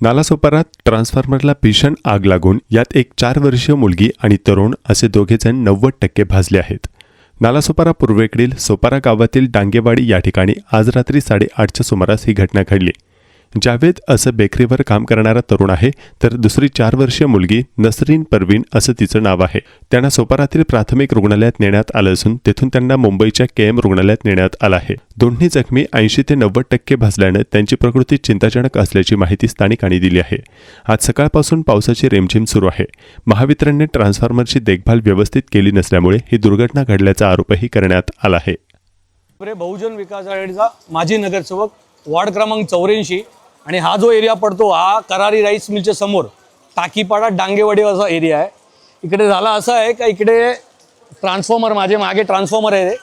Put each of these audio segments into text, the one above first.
नालासोपारात ट्रान्सफॉर्मरला भीषण आग लागून यात एक चार वर्षीय मुलगी आणि तरुण असे दोघेजण नव्वद टक्के भाजले आहेत. नालासोपारा पूर्वेकडील सोपारा गावातील डांगेवाडी या ठिकाणी आज रात्री साडेआठच्या सुमारास ही घटना घडली. जावेद असं बेकरीवर काम करणारा तरुण आहे तर दुसरी चार वर्षीय मुलगी नसरीन परवीन असं तिचं नाव आहे. त्यांना सोपारातील प्राथमिक रुग्णालयात नेण्यात आलं असून तेथून त्यांना मुंबईच्या के एम रुग्णालयात नेण्यात आलं आहे. दोन्ही जखमी ऐंशी ते नव्वद टक्के भाजल्यानं त्यांची प्रकृती चिंताजनक असल्याची माहिती स्थानिकांनी दिली आहे. आज सकाळपासून पावसाची रेमझेम सुरू आहे. महावितरणने ट्रान्सफॉर्मरची देखभाल व्यवस्थित केली नसल्यामुळे ही दुर्घटना घडल्याचा आरोपही करण्यात आला आहे. बहुजन विकास आघाडीचा माजी नगरसेवक वार्ड क्रमांक चौऱ्याऐंशी आणि हा जो एरिया पडतो हा करारी राईस मिलच्या समोर टाकीपाडा डांगेवाडी असा एरिया आहे. इकडे झाला असं आहे का इकडे ट्रान्सफॉर्मर माझे मागे ट्रान्सफॉर्मर आहे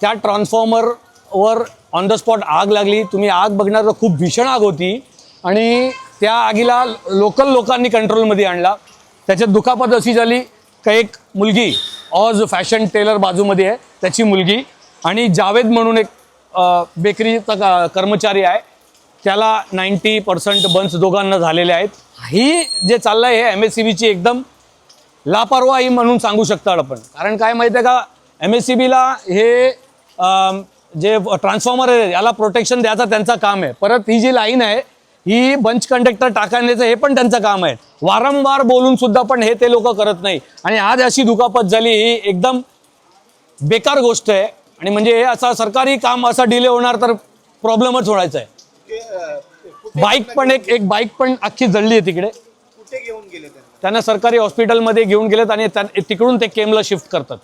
त्या ट्रान्सफॉर्मरवर ऑन द स्पॉट आग लागली. तुम्ही आग बघणार तर खूप भीषण आग होती. आणि त्या आगीला लोकल लोकांनी कंट्रोलमध्ये आणला. त्याच्यात दुखापत अशी झाली का एक मुलगी ऑज फॅशन टेलर बाजूमध्ये आहे त्याची मुलगी. आणि जावेद म्हणून एक बेकरीचा कर्मचारी आहे. त्याला नाईंटी पर्सेंट बन्स दोघांना झालेले आहेत. ही जे चाललं आहे हे एम एस सी बीची एकदम लापरवाही म्हणून सांगू शकता आपण. कारण काय माहिती आहे का? एम एस सी बीला हे जे ट्रान्सफॉर्मर आहे याला प्रोटेक्शन द्यायचं त्यांचं काम आहे. परत ही जी लाईन आहे ही बंच कंडक्टर टाकण्याचं हे पण त्यांचं काम आहे. वारंवार बोलून सुद्धा पण हे ते लोक करत नाही. आणि आज अशी दुखापत झाली ही एकदम बेकार गोष्ट आहे. आणि म्हणजे हे असा सरकारी काम असा डिले होणार तर प्रॉब्लेमच होण्याचा आहे. बाईक पण एक एक बाईक पण अख्खी जळली आहे तिकडे. कुठे घेऊन गेले त्यांना? त्यांना सरकारी हॉस्पिटलमध्ये घेऊन गेलेत आणि त्या- तिकडून ते केमला शिफ्ट करतात.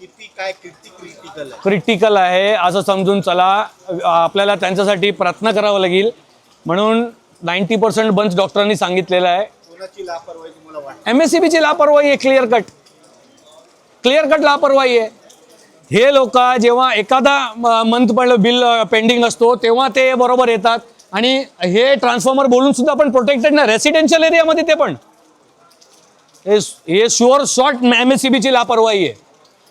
किती काय किती क्रिटिकल आहे? क्रिटिकल आहे असं समजून चला. अ, आपल्याला त्यांच्यासाठी प्रार्थना करावं लागेल. म्हणून नाईन्टी पर्सेंट बंच डॉक्टरांनी सांगितलेलं आहे. कोणाची लापरवाही तुम्हाला वाटते? एम एस सी बीची लापरवाही आहे क्लिअर कट क्लिअर कट लापरवाही आहे. हे लोक जेव्हा एखादा मंथ पण बिल पेंडिंग असतो तेव्हा ते बरोबर येतात. आणि हे ट्रान्सफॉर्मर बोलून सुद्धा पण प्रोटेक्टेड ना रेसिडेन्शियल एरियामध्ये ते पण. हे sure short M S C बीची लापरवाही आहे.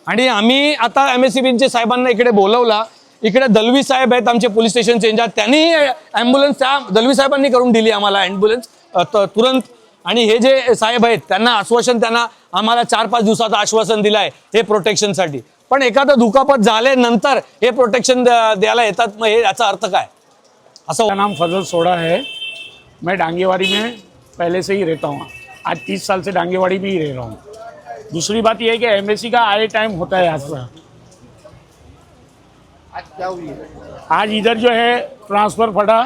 आणि आम्ही आता एम एस सी बीचे साहेबांना इकडे बोलवला. इकडे दलवी साहेब आहेत आमचे पोलीस स्टेशन चेंजात. त्यांनी ॲम्ब्युलन्स त्या दलवी साहेबांनी करून दिली आम्हाला ॲम्ब्युलन्स तुरंत. आणि हे जे साहेब आहेत त्यांना आश्वासन त्यांना आम्हाला चार पाच दिवसाचं आश्वासन दिलं आहे हे प्रोटेक्शनसाठी पण एखादं दुखापत झाल्यानंतर हे प्रोटेक्शन द्यायला येतात मग हे याचा अर्थ काय? असं मेरा नाम फजल सोडा है। मैं डांगेवाड़ी में पहले से ही रहता हूँ। आज तीस साल से डांगेवाड़ी में ही रह रहा हूँ। दूसरी बात यह है कि एम का आए टाइम होता है हादसा आज क्या हुई है? आज इधर जो है ट्रांसफ़र फटा।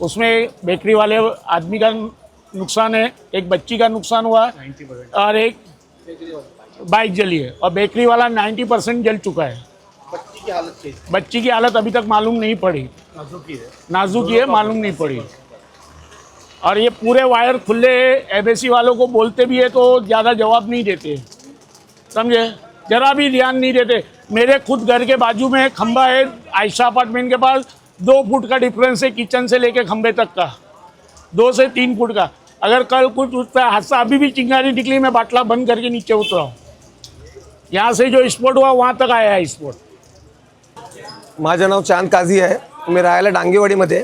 उसमें बेकरी वाले आदमी का नुकसान है। एक बच्ची का नुकसान हुआ। और एक बाइक जली है। और बेकरी वाला 90 परसेंट जल चुका है। की हालत कैसी बच्ची की हालत अभी तक मालूम नहीं पड़ी। नाजुकी है नाजुक है मालूम नहीं पड़ी। और ये पूरे वायर खुले एबीसी वालों को बोलते भी है तो ज़्यादा जवाब नहीं देते। समझे? जरा भी ध्यान नहीं देते। मेरे खुद घर के बाजू में खंबा है आयशा अपार्टमेंट के पास। दो फुट का डिफरेंस है किचन से लेके खंबे तक का। दो से तीन फुट का। अगर कल कुछ उसका हादसा अभी भी चिंगारी निकली मैं बाटला बंद करके नीचे उतरा हूँ। यहाँ से जो स्पॉट हुआ वहाँ तक आया है स्पॉट माझं नाव चांद काझी आहे. मी राहायला डांगेवाडीमध्ये.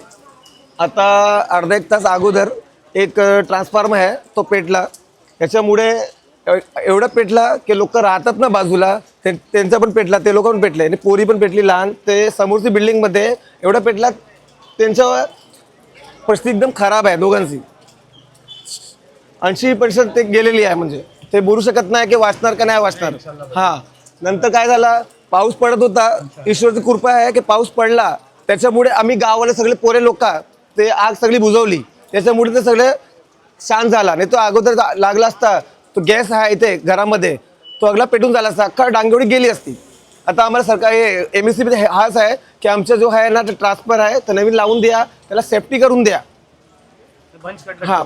आता अर्धा एक तास अगोदर एक ट्रान्सफॉर्मर आहे तो पेटला. त्याच्यामुळे एवढा एवढं पेटला की लोक राहतात ना बाजूला ते त्यांचा पण पेटला ते लोक पण पेटले. आणि पोरी पण पेटली लहान ते समोरची बिल्डिंगमध्ये एवढं पेटला त्यांच्या परिस्थिती एकदम खराब आहे दोघांची. ऐंशी पर्सेंट ते गेलेली आहे म्हणजे. ते बोलू शकत नाही की वाचणार का नाही वाचणार. हां. नंतर काय झालं? पाऊस पडत होता. ईश्वरची कृपा आहे की पाऊस पडला. त्याच्यामुळे आम्ही गावाला सगळे पोरे लोक ते आग सगळी बुजवली. त्याच्यामुळे ते सगळे शांत झाला. नाही तो अगोदर लागला असता तो गॅस आहे इथे घरामध्ये तो अगला पेटून झाला असता. अख्खा डांगेवडी गेली असती. आता आम्हाला सरकार एम एस सी हाच आहे की आमचं जो आहे ना ट्रान्सफर आहे तर नवीन लावून द्या त्याला सेफ्टी करून द्या. हा